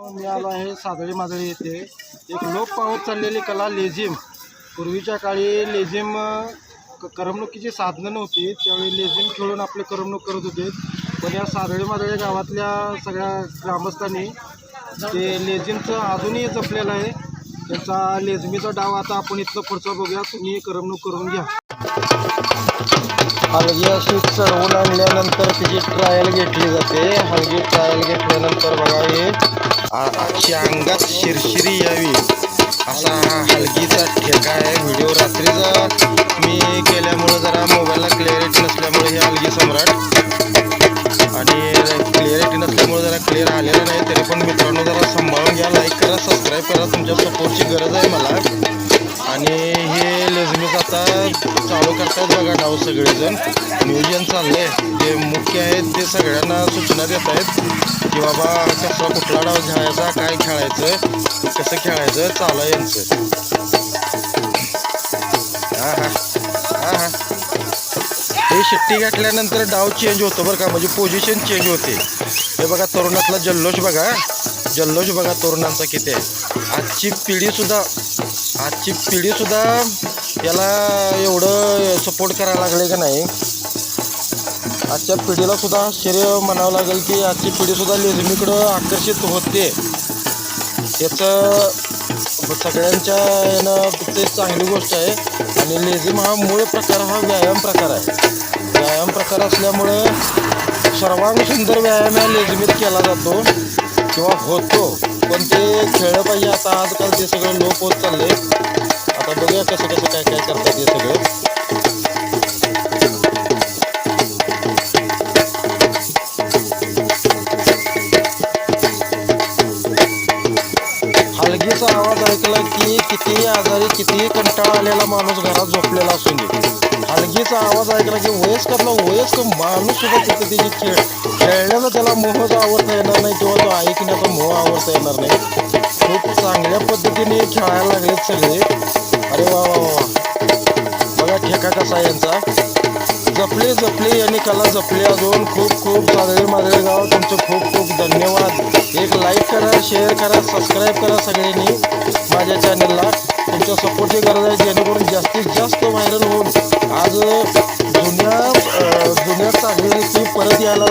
मी आलो आहे सादळी मादळी येथे. एक लोप पावत चाललेली कला लेझिम. पूर्वीच्या काळी लेझिम क- करमणुकीची साधनं नव्हती. त्यावेळी लेझिम खेळून आपले करमणूक करत होते. पण या सादळी मादळी गावातल्या सगळ्या ग्रामस्थांनी ते लेझिमचं अजूनही जपलेलं आहे. त्याचा लेझमीचा डाव आता आपण इथलं पुढचा बघूया. तुम्ही करमणूक करून घ्या. हलगी अशी चढवून आणल्यानंतर तिची ट्रायल घेतली जाते. हलगी ट्रायल घेतल्यानंतर बघा हे. आ- अंगात शिरशिरी यावी. असा हा हलगीचा ठेका आहे व्हिडिओ रात्रीचा. मी केल्यामुळं जरा मोबाईलला क्लिअरिटी नसल्यामुळे हे हलगी सम्राट. आणि क्लिअरिटी नसल्यामुळे जरा क्लिअर आलेलं नाही तरी पण मित्रांनो जरा सांभाळून घ्या लाईक करा सबस्क्राईब करा तुमच्या सपोर्टची गरज आहे मला. आणि हे लेझमीच आता चालू करतात बघा डाव सगळेजण. नियोजन चाललंय. जे आहेत ते सगळ्यांना सूचना देत आहेत की बाबा कसा कुठला डाव घ्यायचा काय खेळायचं कसं खेळायचं चाला यांचं. हां हां हां हे. शिट्टी गाठल्यानंतर डाव चेंज होतो बरं का म्हणजे पोझिशन चेंज होते. हे बघा तरुणातला जल्लोष बघा जल्लोष बघा तरुणांचा किती आहे. आजची पिढीसुद्धा आजची पिढीसुद्धा याला एवढं सपोर्ट करायला लागले का नाही? आजच्या पिढीला सुद्धा आश्चर्य म्हणावं लागेल की आजची पिढीसुद्धा लेझिमीकडं आकर्षित होते. याचं सगळ्यांच्या यानं ते चांगली गोष्ट आहे. आणि लेझिम हा मूळ प्रकार हा व्यायाम प्रकार आहे. व्यायाम प्रकार असल्यामुळं सर्वांग सुंदर व्यायाम हा लेझिमीत केला जातो किंवा होतो. पण ते खेळलं पाहिजे. आता आजकाल ते सगळं लोप होत चालले आता बघूया कसं कसं काय काय करतात हे सगळं. गाडीचा आवाज ऐकला की कितीही आजारी कितीही कंटाळा आलेला माणूस घरात झोपलेला असू दे हलगीचा आवाज ऐकला की वयस्करला वयस्कर माणूस सुद्धा तिथे त्याची खेळ खेळण्याला त्याला मोहच आवडता येणार नाही किंवा तो ऐकण्याचा मोह आवडता येणार नाही. खूप चांगल्या पद्धतीने खेळायला लागलेत सगळे. अरे वा वा वा. बघा ठेका कसा आहे यांचा. जपले जपले यांनी कला जपली. अजून खूप खूप साजरे माजरे गाव तुमचं खूप खूप धन्यवाद. एक लाईक करा शेअर करा सबस्क्राईब करा सगळ्यांनी माझ्या चॅनलला तुमच्या सपोर्टची गरज आहे जेणेकरून जास्तीत जास्त व्हायरल होऊन आज जुन्या जुन्या चांगली ती परत यायला